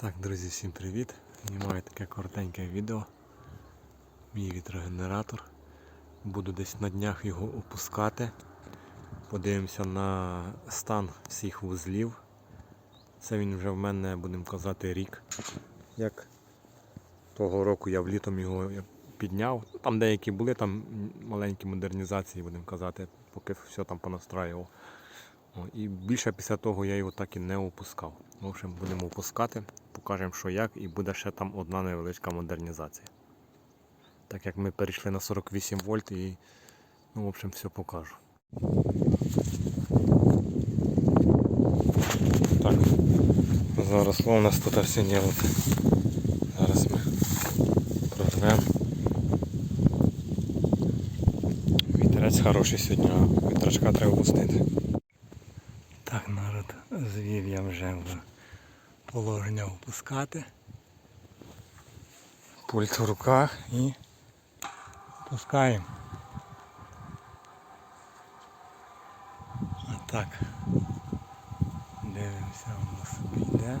Так, друзі, всім привіт! Знімаю таке коротеньке відео. Мій вітрогенератор. Буду десь на днях його опускати. Подивимося на стан всіх вузлів. Це він вже в мене, будемо казати, рік. Як того року я влітом його підняв. Там деякі були, там маленькі модернізації, будемо казати, поки все там понастраював. І більше після того я його так і не опускав. В общем, будемо опускати, покажемо, що як, і буде ще там одна невеличка модернізація. Так як ми перейшли на 48 вольт і ну, в общем, все покажу. Так, зараз у нас тут все діло. Зараз ми прорвемо. Вітерець хороший сьогодні, а вітрачка треба пустити. Так, народ, звів я вже положення опускати. Пульт в руках і пускаємо. Отак. Дивимося, воно собі йде.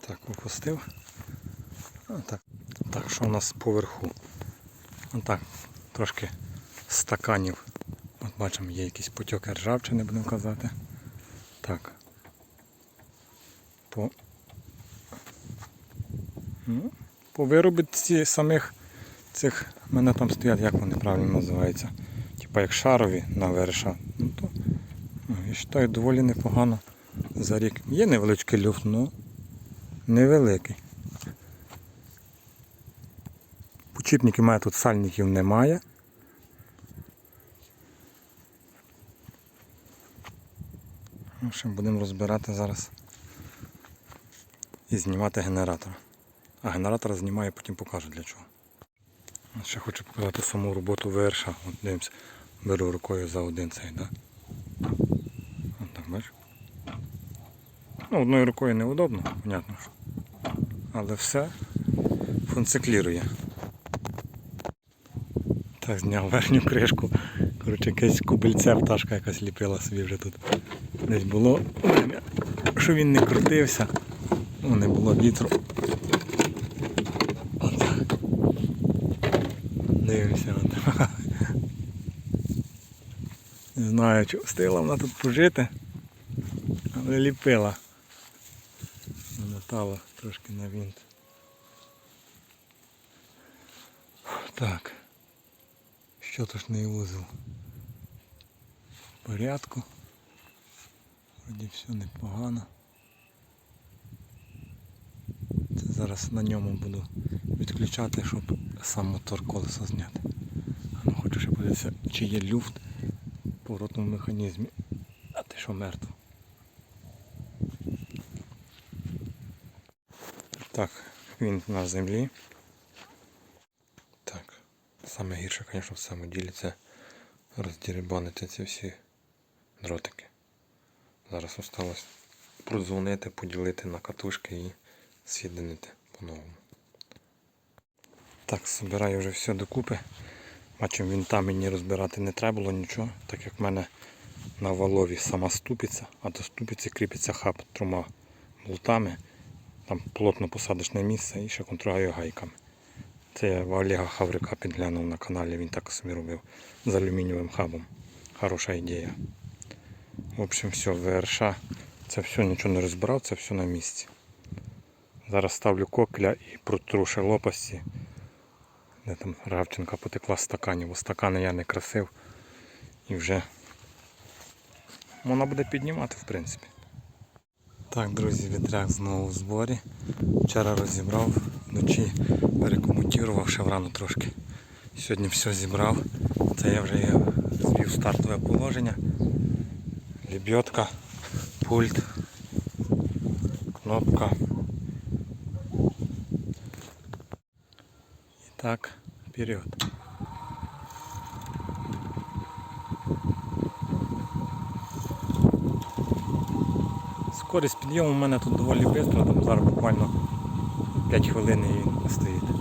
Так, опустив. Отак. Так, що у нас поверху? Отак, трошки стаканів. От бачимо, є якісь потьоки ржавчини, будемо казати. Так. По, ну, по виробітці самих цих, мене там стоять, як вони правильно називаються. Типа як шарові на верша. Ну, то, ну, і вважаю, доволі непогано за рік. Є невеличкий люфт, але невеликий. Почіпників має тут сальників немає. Ну, ще будемо розбирати зараз і знімати генератор. А генератор знімаю, потім покажу для чого. Ще хочу показати саму роботу ВРШ. От дивимося, беру рукою за один цей, да? От так, бачиш? Ну, одною рукою неудобно, понятно. що. Але все функціклірує. Так, зняв верхню кришку. Коротше, якесь кубельце пташка якась ліпила собі вже тут. Десь було, що він не крутився, ну, не було вітру. Отак. Дивимося. От. Не знаю, чи встигла вона тут пожити, але ліпила. Намотала трошки на вінт. Так. Щоточний вузол. В порядку. Вроді все непогано. Це зараз на ньому буду відключати, щоб сам мотор колесо зняти. Ну хочу ще подивитися, чи є люфт в поворотному механізмі. А ти що мертво. Так, він на землі. Так. Саме гірше, звісно, в цьому ділі це роздірибанити ці всі дротики. Зараз осталось продзвонити, поділити на катушки і з'єднати по-новому. Так, збираю вже все докупи. Бачу, він там мені розбирати не треба було нічого, так як в мене на валові сама ступиця, а до ступиці кріпиться хаб трьома болтами. Там плотно посадочне місце і ще контролюю гайками. Це я в Олега Хаврика підглянув на каналі, він так собі робив з алюмінієвим хабом. Хороша ідея. В общем, все, ВРШ. Це все нічого не розбирав, це все на місці. Зараз ставлю кокля і протру лопасті. Де там равчинка потекла з стаканів, бо стакани я не красив. І вже вона буде піднімати, в принципі. Так, друзі, вітряк знову в зборі. Вчора розібрав, вночі перекомутував ще врано трошки. Сьогодні все зібрав. Це я вже звів стартове положення. Лебедка, пульт, кнопка. Так, вперед. Скорість підйому у мене тут доволі швидко, там зараз буквально 5 хвилин і стоїть.